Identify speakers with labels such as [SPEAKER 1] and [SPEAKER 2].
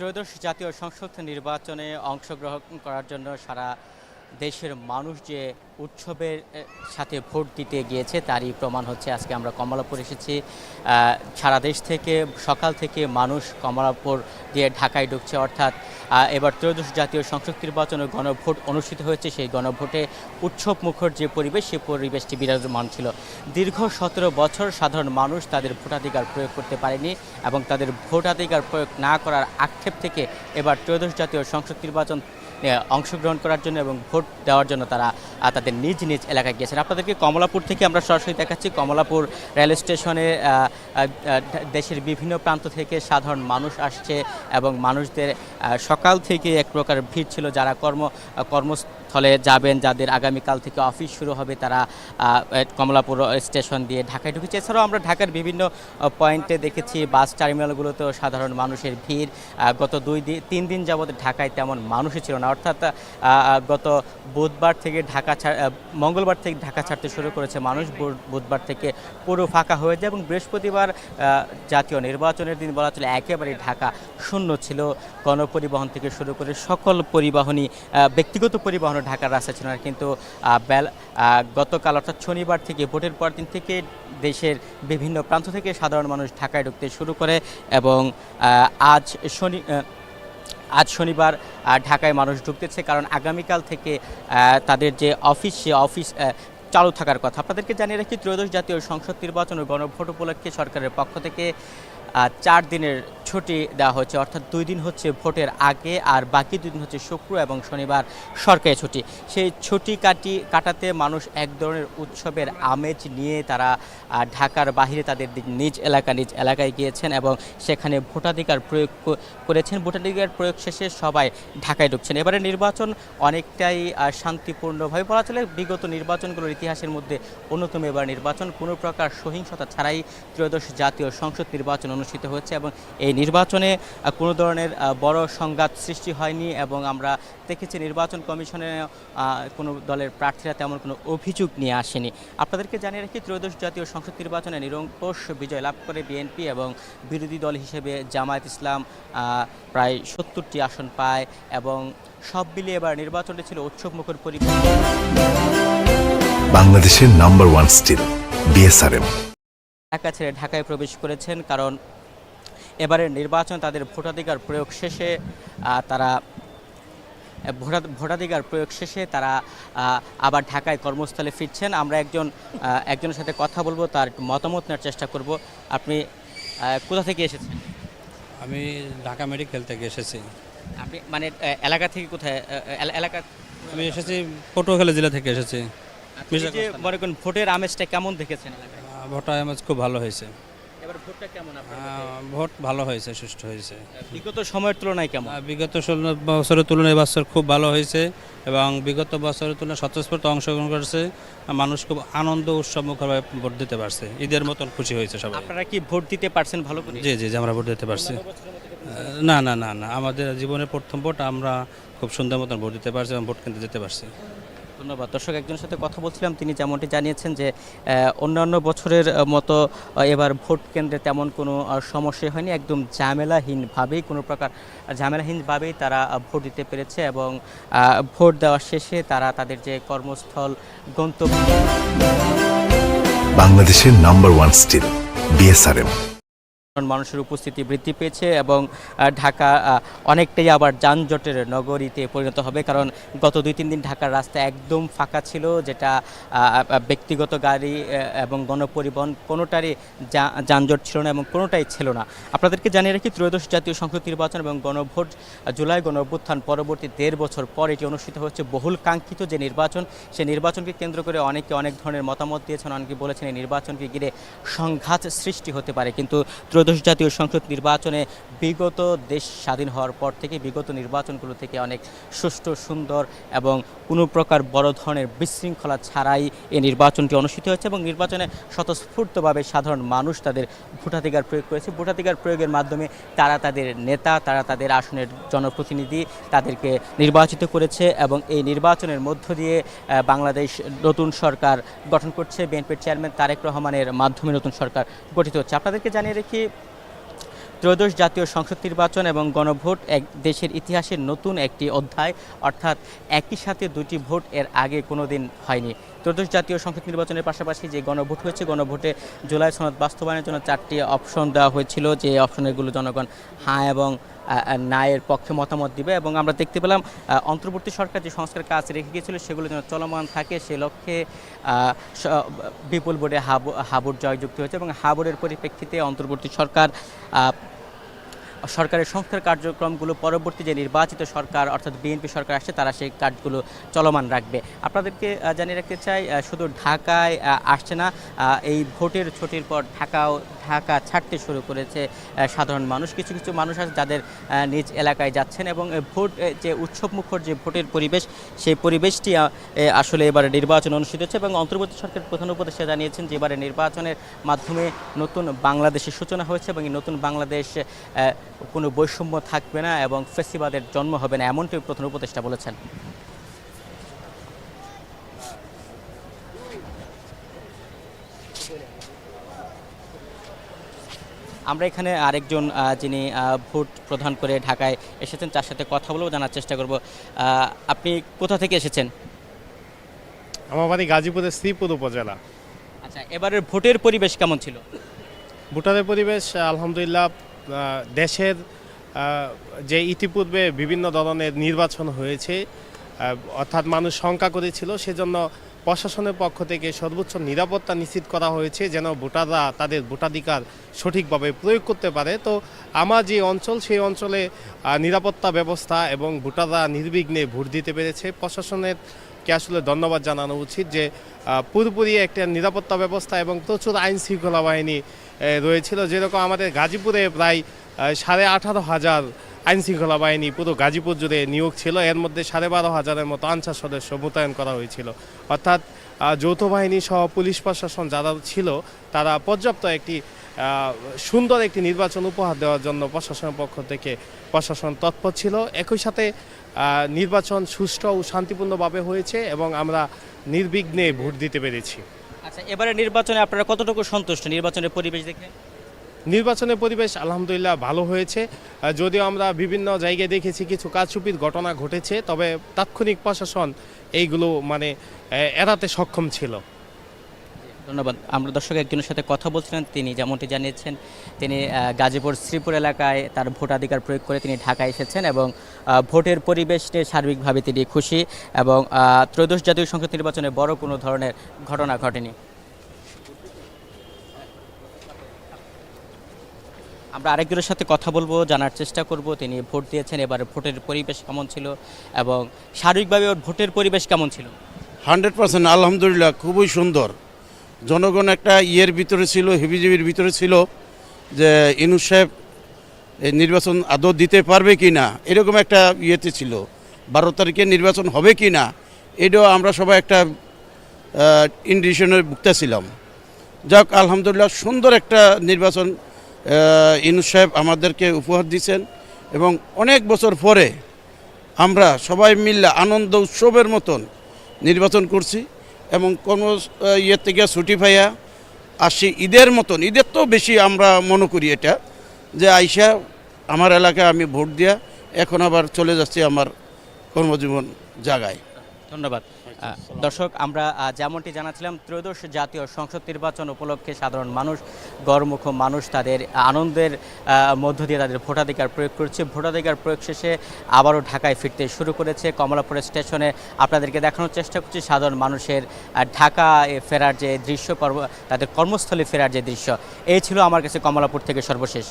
[SPEAKER 1] ত্রয়োদশ জাতীয় সংসদ নির্বাচনে অংশগ্রহণ করার জন্য সারা দেশের মানুষ যে উৎসবের সাথে ভোট দিতে গিয়েছে তারই প্রমাণ হচ্ছে আজকে আমরা কমলাপুর এসেছি। সারা দেশ থেকে সকাল থেকে মানুষ কমলাপুর দিয়ে ঢাকায় ঢুকছে অর্থাৎ এবার ত্রয়োদশ জাতীয় সংসদ নির্বাচনে গণভোট অনুষ্ঠিত হয়েছে সেই গণভোটে উৎসব মুখর যে পরিবেশ সেই পরিবেশটি বিরাজমান ছিল। দীর্ঘ সতেরো বছর সাধারণ মানুষ তাদের ভোটাধিকার প্রয়োগ করতে পারেনি এবং তাদের ভোটাধিকার প্রয়োগ না করার আক্ষেপ থেকে এবার ত্রয়োদশ জাতীয় সংসদ নির্বাচন অংশগ্রহণ করার জন্য এবং ভোট দেওয়ার জন্য তারা আহ, তাদের নিজ নিজ এলাকায় গিয়েছেন। আপনাদেরকে কমলাপুর থেকে আমরা সরাসরি দেখাচ্ছি। কমলাপুর রেল স্টেশনে দেশের বিভিন্ন প্রান্ত থেকে সাধারণ মানুষ আসছে এবং মানুষদের সকাল থেকে এক প্রকার ভিড় ছিল। যারা কর্ম আহ, কর্মস্থলে যাবেন, যাদের আগামীকাল থেকে অফিস শুরু হবে তারা কমলাপুর স্টেশন দিয়ে ঢাকায় ঢুকেছে। এছাড়াও আমরা ঢাকার বিভিন্ন পয়েন্টে দেখেছি, বাস টার্মিনালগুলোতেও সাধারণ মানুষের ভিড়। গত দুই দিন তিন দিন যাবত ঢাকায় তেমন মানুষই ছিল না। অর্থাৎ গত বুধবার থেকে ঢাকা মঙ্গলবার থেকে ঢাকা ছাড়তে শুরু করেছে মানুষ। বুধ- বুধবার থেকে পুরো ফাঁকা হয়ে যায় এবং বৃহস্পতিবার জাতীয় নির্বাচনের দিন বলা চলে একেবারে ঢাকা শূন্য ছিল। গণপরিবহন থেকে শুরু করে সকল পরিবহনই ব্যক্তিগত পরিবহনও ঢাকার রাস্তা ছিল না। কিন্তু গতকাল অর্থাৎ শনিবার থেকে ভোটের পর দিন থেকে দেশের বিভিন্ন প্রান্ত থেকে সাধারণ মানুষ ঢাকায় ঢুকতে শুরু করে এবং আজ শনি আজ শনিবার ঢাকায় মানুষ ঢুকতেছে। কারণ আগামীকাল থেকে তাদের যে অফিস, সে অফিস চালু থাকার কথা। আপনাদেরকে জানিয়ে রাখি, ত্রয়োদশ জাতীয় সংসদ নির্বাচন ও গণভোট উপলক্ষে সরকারের পক্ষ থেকে চার দিনের ছুটি দেওয়া হচ্ছে অর্থাৎ দুই দিন হচ্ছে ভোটের আগে আর বাকি দুই দিন হচ্ছে শুক্র এবং শনিবার সরকারি ছুটি। সেই ছুটি কাটি, কাটাতে মানুষ এক ধরনের উৎসবের আমেজ নিয়ে তারা ঢাকার বাহিরে তাদের নিজ এলাকা, নিজ এলাকায় গিয়েছেন এবং সেখানে ভোটাধিকার প্রয়োগ করেছেন। ভোটাধিকার প্রয়োগ শেষে সবাই ঢাকায় ঢুকছেন। এবারে নির্বাচন অনেকটাই শান্তিপূর্ণভাবে বলা চলে। বিগত নির্বাচনগুলোর ইতিহাসের মধ্যে অন্যতম এবার নির্বাচন। কোনো প্রকার সহিংসতা ছাড়াই ত্রয়োদশ জাতীয় সংসদ নির্বাচন অনুষ্ঠিত হচ্ছে এবং এই নির্বাচনে কোনো ধরনের বড় সংঘাত সৃষ্টি হয়নি এবং আমরা দেখেছি নির্বাচন কমিশনে কোনো দলের প্রার্থীরা তেমন কোনো অভিযোগ নিয়ে আসেনি। আপনাদেরকে জানিয়ে রাখি, ত্রয়োদশ জাতীয় সংসদ নির্বাচনে নিরঙ্কুশ বিজয় লাভ করে বিএনপি এবং বিরোধী দল হিসেবে জামায়াত ইসলাম প্রায় সত্তরটি আসন পায় এবং সব মিলিয়ে এবার নির্বাচনটি ছিল উৎসবমুখর পরিবেশ।
[SPEAKER 2] বাংলাদেশের number one steel BSRM
[SPEAKER 1] Dhaka ছেড়ে ঢাকায় প্রবেশ করেছেন কারণ এবারের নির্বাচন তাদের ভোটাধিকার প্রয়োগ শেষে তারা ভোটা ভোটাধিকার প্রয়োগ শেষে তারা আবার ঢাকায় কর্মস্থলে ফিরছেন। আমরা একজন একজনের সাথে কথা বলব তার একটু মতামত নেওয়ার চেষ্টা করব। আপনি কোথা থেকে এসেছেন?
[SPEAKER 3] আমি ঢাকা মেডিকেল থেকে এসেছি।
[SPEAKER 1] আপনি মানে এলাকা থেকে কোথায় এলাকা
[SPEAKER 3] আমি এসেছি পটুয়াখালী জেলা থেকে এসেছি।
[SPEAKER 1] যে মনে করেন ভোটের আমেজটা কেমন দেখেছেন এলাকায়?
[SPEAKER 3] আহ, আমেজ খুব ভালো হয়েছে।
[SPEAKER 1] এবার ভোটটা কেমন
[SPEAKER 3] ভোট ভালো হয়েছে সুষ্ঠু হয়েছে।
[SPEAKER 1] বিগত সময়ের তুলনায় কেমন?
[SPEAKER 3] বিগত ষোলো বছরের তুলনায় বছর খুব ভালো হয়েছে এবং বিগত বছরের তুলনায় স্বতঃস্ফূর্ত অংশগ্রহণ করেছে মানুষ খুব আনন্দ উৎসব মুখরভাবে ভোট দিতে পারছে। ঈদের মতন খুশি হয়েছে সবাই।
[SPEAKER 1] আপনারা কি ভোট দিতে পারছেন ভালো করে?
[SPEAKER 3] জি জি জি, আমরা ভোট দিতে পারছি। না না না না আমাদের জীবনের প্রথম ভোট আমরা খুব সুন্দর মতন ভোট দিতে পারছি এবং ভোট কিনতে যেতে পারছি।
[SPEAKER 1] ধন্যবাদ। দর্শক, একজনের সাথে কথা বলছিলাম, তিনি যেমনটি জানিয়েছেন যে অন্যান্য বছরের মতো এবার ভোট কেন্দ্রে তেমন কোনো সমস্যা হয়নি। একদম ঝামেলাহীনভাবেই, কোনো প্রকার ঝামেলাহীনভাবেই তারা ভোট দিতে পেরেছে এবং ভোট দেওয়া শেষে তারা তাদের যে কর্মস্থল, গন্তব্য
[SPEAKER 2] বাংলাদেশের নাম্বার ওয়ান স্টিল বিএসআরএম
[SPEAKER 1] মানুষের উপস্থিতি বৃদ্ধি পেয়েছে এবং ঢাকা অনেকটাই আবার যানজটের নগরীতে পরিণত হবে। কারণ গত দুই, তিন দিন ঢাকার রাস্তা একদম ফাঁকা ছিল, যেটা ব্যক্তিগত গাড়ি এবং গণপরিবহন কোনোটারই যানজট ছিল না এবং কোনোটাই ছিল না। আপনাদেরকে জানিয়ে রাখি, ত্রয়োদশ জাতীয় সংসদ নির্বাচন এবং গণভোট জুলাই গণ অভ্যুত্থান পরবর্তী দেড় বছর পর এটি অনুষ্ঠিত হচ্ছে। বহুল কাঙ্ক্ষিত যে নির্বাচন সেই নির্বাচনকে কেন্দ্র করে অনেকে অনেক ধরনের মতামত দিয়েছেন, অনেকে বলেছেন এই নির্বাচনকে ঘিরে সংঘাত সৃষ্টি হতে পারে। কিন্তু ত্রয়োদশ জাতীয় সংসদ নির্বাচনে বিগত দেশ স্বাধীন হওয়ার পর থেকে বিগত নির্বাচনগুলো থেকে অনেক সুষ্ঠু, সুন্দর এবং কোনো প্রকার বড় ধরনের বিশৃঙ্খলা ছাড়াই এই নির্বাচনটি অনুষ্ঠিত হয়েছে এবং নির্বাচনে স্বতঃস্ফূর্তভাবে সাধারণ মানুষ তাদের ভোটাধিকার প্রয়োগ করেছে। ভোটাধিকার প্রয়োগের মাধ্যমে তারা তাদের নেতা, তারা তাদের আসনের জনপ্রতিনিধি তাদেরকে নির্বাচিত করেছে এবং এই নির্বাচনের মধ্য দিয়ে বাংলাদেশ নতুন সরকার গঠন করছে। বিএনপির চেয়ারম্যান তারেক রহমানের মাধ্যমে নতুন সরকার গঠিত হচ্ছে। আপনাদেরকে জানিয়ে রেখি ত্রয়োদশ জাতীয় সংসদ নির্বাচন এবং গণভোট এক দেশের ইতিহাসের নতুন একটি অধ্যায়, অর্থাৎ একই সাথে দুটি ভোট এর আগে কোনো দিন হয়নি। ত্রয়োদশ জাতীয় সংসদ নির্বাচনের পাশাপাশি যে গণভোট হয়েছে, গণভোটে জুলাই সনদ বাস্তবায়নের জন্য চারটি অপশন দেওয়া হয়েছিল। যে অপশনগুলো জনগণ হ্যাঁ এবং আহ, পক্ষে মতামত দিবে এবং আমরা দেখতে পেলাম অন্তর্বর্তী সরকার যে সংস্কার কাজ রেখে গিয়েছিল সেগুলো যেন চলমান থাকে সে লক্ষ্যে বিপুল বোর্ডে হাবু হাবুর জয়যুক্ত হয়েছে এবং হাবুরের পরিপ্রেক্ষিতে অন্তর্বর্তী সরকার সরকারের সংস্কার কার্যক্রমগুলো পরবর্তী যে নির্বাচিত সরকার, অর্থাৎ বিএনপি সরকার আসছে, তারা সেই কাজগুলো চলমান রাখবে। আপনাদেরকে জানিয়ে রাখতে চাই শুধু ঢাকায় আসছে না এই ভোটের ছুটির পর ঢাকাও, ঢাকা ছাড়তে শুরু করেছে সাধারণ মানুষ। কিছু কিছু মানুষ আছে যাদের নিজ এলাকায় যাচ্ছেন এবং ভোট যে উৎসব মুখর যে ভোটের পরিবেশ, সেই পরিবেশটি আসলে এবারে নির্বাচন অনুষ্ঠিত হচ্ছে এবং অন্তর্বর্তী সরকার প্রধান উপদেষ্টা জানিয়েছেন যে এবারে নির্বাচনের মাধ্যমে নতুন বাংলাদেশের সূচনা হয়েছে এবং এই নতুন বাংলাদেশ কোনো বৈষম্য থাকবে না এবং ফেসিবাদের জন্ম হবে না এমনটি প্রধান উপদেষ্টা বলেছেন। আমরা এখানে আরেকজন যিনি ভোট প্রদান করে ঢাকায় এসেছেন তার সাথে কথা বলব জানার চেষ্টা করব। আপনি কোথা থেকে এসেছেন?
[SPEAKER 4] আমার বাড়ি গাজীপুরের শ্রীপুর উপজেলা।
[SPEAKER 1] আচ্ছা এবারের ভোটের পরিবেশ কেমন ছিল?
[SPEAKER 4] ভুটানের পরিবেশ আলহামদুলিল্লাহ দেশের যে ইতিপূর্বে বিভিন্ন ধরনের নির্বাচন হয়েছে অর্থাৎ মানুষ শঙ্কা করেছিল, সেজন্য প্রশাসনের পক্ষ থেকে সর্বোচ্চ নিরাপত্তা নিশ্চিত করা হয়েছে যেন ভোটাররা তাদের ভোটাধিকার সঠিকভাবে প্রয়োগ করতে পারে। তো আমার যে অঞ্চল, সেই অঞ্চলে নিরাপত্তা ব্যবস্থা এবং ভোটাররা নির্বিঘ্নে ভোট দিতে পেরেছে। প্রশাসনের কে আসলে ধন্যবাদ জানানো উচিত যে পুরোপুরি একটা নিরাপত্তা ব্যবস্থা এবং প্রচুর আইন শৃঙ্খলা বাহিনী রয়েছিল। যেরকম আমাদের গাজীপুরে প্রায় সাড়ে আঠারো হাজার আইন শৃঙ্খলা বাহিনী পুরো গাজীপুর জুড়ে নিয়োগ ছিল। এর মধ্যে সাড়ে বারো হাজারের মতো আনসার সদস্য মোতায়েন করা হয়েছিল। অর্থাৎ যৌথ বাহিনী সহ পুলিশ প্রশাসন যারা ছিল, তারা পর্যাপ্ত একটি সুন্দর একটি নির্বাচন উপহার দেওয়ার জন্য প্রশাসনের পক্ষ থেকে প্রশাসন তৎপর ছিল। একই সাথে নির্বাচন সুষ্ঠু ও শান্তিপূর্ণভাবে হয়েছে এবং আমরা নির্বিঘ্নে ভোট দিতে পেরেছি।
[SPEAKER 1] আচ্ছা এবারে নির্বাচনে আপনারা কতটুকু সন্তুষ্ট নির্বাচনের পরিবেশ দেখে?
[SPEAKER 4] নির্বাচনের পরিবেশ আলহামদুলিল্লাহ ভালো হয়েছে। যদিও আমরা বিভিন্ন জায়গায় দেখেছি কিছু কারচুপির ঘটনা ঘটেছে, তবে তাৎক্ষণিক প্রশাসন এইগুলো মানে এড়াতে সক্ষম ছিল।
[SPEAKER 1] ধন্যবাদ। আমরা দর্শক একজনের সাথে কথা বলছিলেন, তিনি যেমনটি জানিয়েছেন, তিনি গাজীপুর, শ্রীপুর এলাকায় তার ভোটাধিকার প্রয়োগ করে তিনি ঢাকায় এসেছেন এবং ভোটের পরিবেশ নিয়ে সার্বিকভাবে তিনি খুশি এবং ত্রয়োদশ জাতীয় সংসদ নির্বাচনে বড় কোনো ধরনের ঘটনা ঘটেনি। আমরা আরেকজনের সাথে কথা বলব, জানার চেষ্টা করব। তিনি ভোট দিয়েছেন, এবার ভোটের পরিবেশ কেমন ছিল এবং সার্বিকভাবে ওর ভোটের পরিবেশ কেমন ছিল?
[SPEAKER 5] হান্ড্রেড পার্সেন্ট, আলহামদুলিল্লাহ, খুবই সুন্দর। জনগণ একটা ইয়ের ভিতরে ছিল, হেবিজেবির ভিতরে ছিল যে ইনুস সাহেব নির্বাচন আদৌ দিতে পারবে কি না? এরকম একটা ইয়েতে ছিল। বারো তারিখে নির্বাচন হবে কি না? এটাও আমরা সবাই একটা ইন্ডিশনের ভুক্তা ছিলাম। যাক, আলহামদুলিল্লাহ সুন্দর একটা নির্বাচন ইনুস সাহেব আমাদেরকে উপহার দিয়েছেন এবং অনেক বছর পরে আমরা সবাই মিলে আনন্দ, উৎসবের মতন নির্বাচন করছি। এবং কোনো ইয়ে থেকে ছুটি পাইয়া আসি ঈদের মতন। ঈদের তো বেশি আমরা মনে করি এটা, যে আইসা আমার এলাকায় আমি ভোট দিয়া এখন আবার চলে যাচ্ছি আমার কর্মজীবন জায়গায়।
[SPEAKER 1] ধন্যবাদ। দর্শক, আমরা যেমনটি জানাছিলাম ত্রয়োদশ জাতীয় সংসদ নির্বাচন উপলক্ষে সাধারণ মানুষ, গড়মুখ মানুষ তাদের আনন্দের মধ্য দিয়ে তাদের ভোটাধিকার প্রয়োগ করছে। ভোটাধিকার প্রয়োগ শেষে আবারও ঢাকায় ফিরতে শুরু করেছে কমলাপুর স্টেশনে। আপনাদেরকে দেখানোর চেষ্টা করছি সাধারণ মানুষের ঢাকা ফেরার যে দৃশ্য তাদের কর্মস্থলে ফেরার যে দৃশ্য। এই ছিল আমার কাছে কমলাপুর থেকে সর্বশেষ।